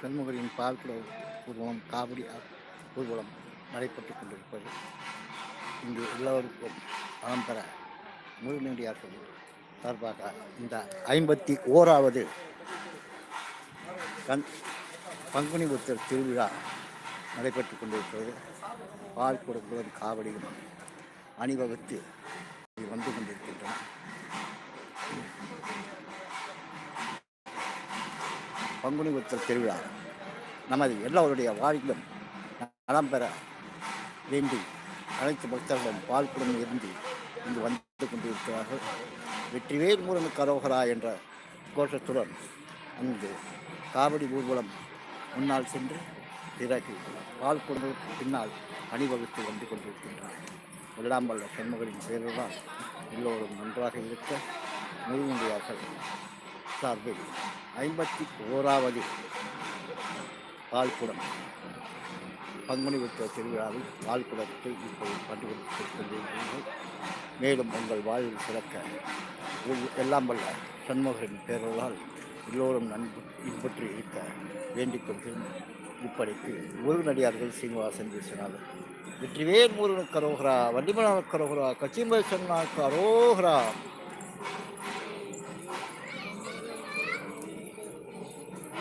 சண்முகரின் பால்குட ஊர்வலம் காவடி ஊர்வலம் நடைபெற்றுக் கொண்டிருப்பது இங்கு எல்லோருக்கும் பலம் பெற முழுநடியார்கள் சார்பாக இந்த ஐம்பத்தி ஓராவது கண் பங்குனி உத்தர் திருவிழா நடைபெற்றுக் கொண்டிருக்கிறது. பால் கொடுக்குவது காவடியும் அணிவகுத்து வந்து கொண்டிருக்கின்றன. பங்குனி உத்தர் திருவிழா. நமது எல்லோருடைய வாழ்விலும் நலம் பெற வேண்டி அனைத்து பக்தர்களும் பால் குடும்பம் இருந்து இங்கு வந்து கொண்டிருக்கிறார்கள். வெற்றிவேல் முருகன் கரோகரா என்ற கோஷத்துடன் அங்கு காவடி ஊர்வலம் முன்னால் சென்று பிறகு பால் குடங்களுக்கு பின்னால் அணிவகுத்து வந்து கொண்டிருக்கின்றார். எல்லாம் வல்ல சண்முகரின் எல்லோரும் நன்றாக இருக்க முழுமையார்கள் சார்பில் ஐம்பத்தி ஓராவது பால்குடம். பங்குனி உத்திர திருவிழாவில் பால்குடத்தை இப்போது கண்டுபிடித்துக் கொண்டிருக்கிறீர்கள் மேலும் உங்கள் வாழ்வில் சிறக்க எல்லாம் வல்ல சண்முகரின் பேரலால் எல்லோரும் நன்கு இன்பற்றி இருக்க வேண்டிக் கொண்டு இப்படிக்கு முருகனடியார்கள் சீனிவாசன் விஸ்வநாதன் வெற்றிவேல் முருகனுக்கு அரோகரா வண்டிமனாவுக்கு அரோகரா கச்சிம்பை அரோகரா.